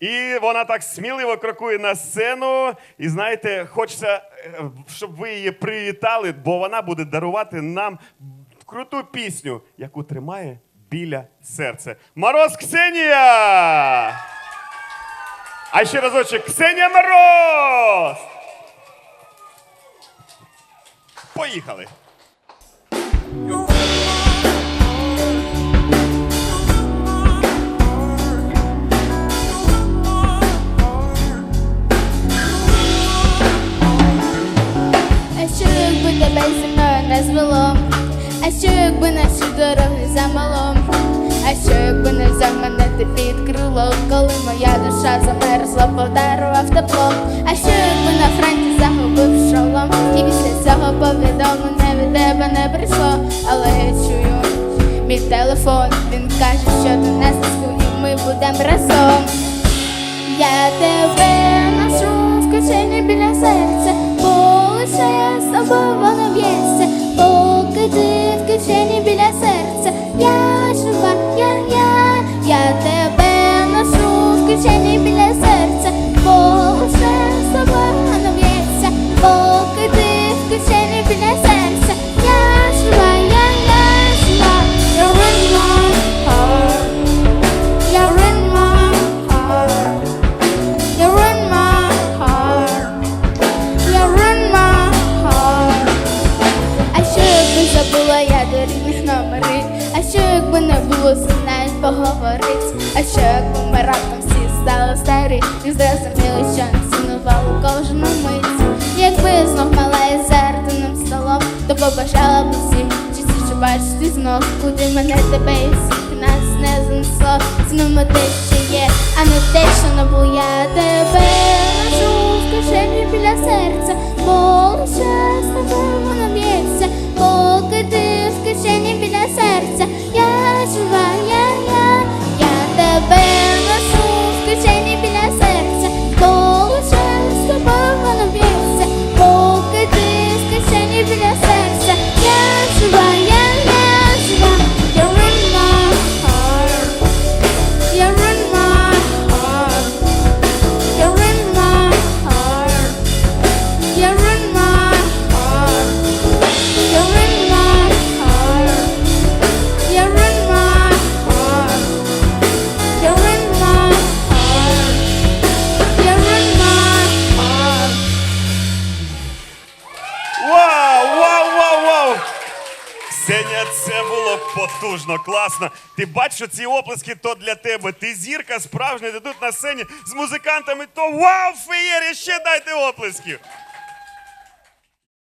І вона так сміливо крокує на сцену. І знаєте, хочеться, е, щоб ви її привітали, бо вона буде дарувати нам круту пісню, яку тримає біля серця. Мороз Ксенія! А ще разочок Ксенія Мороз! Поїхали! Замало? А що якби не взяв мене ти під крило, коли моя душа замерзла, подарував тепло? А що якби на фронті загубив шолом? І після цього повідомлення від тебе не прийшло, але я чую мій телефон, він каже, що ти зв'язку і ми будемо разом. Я тебе ношу в кишені біля серця, бо лише з тобою воно б'ється, поки ти в кишені кишені біля серця, бо лише з тобою воно б'ється, поки ти в кишені біля серця, я жива, я, я жива, you're in my heart, you're in my heart. You run my heart, you run my heart. А що якби забула я до рідних номерів? А що якби не було з поговорить? А що якби ми раптом старі і зрозуміли, що цінували кожну мить? Якби знов мала і зерденим столом, то побажала б усім що бачити знов, куди мене тебе і всіх нас не занесло. Знову те, що є, а не те, що набу я тебе це було потужно, класно. Ти бачиш, що ці оплески то для тебе. Ти зірка справжня, ти тут на сцені з музикантами, то вау, феєрі, ще дайте оплесків.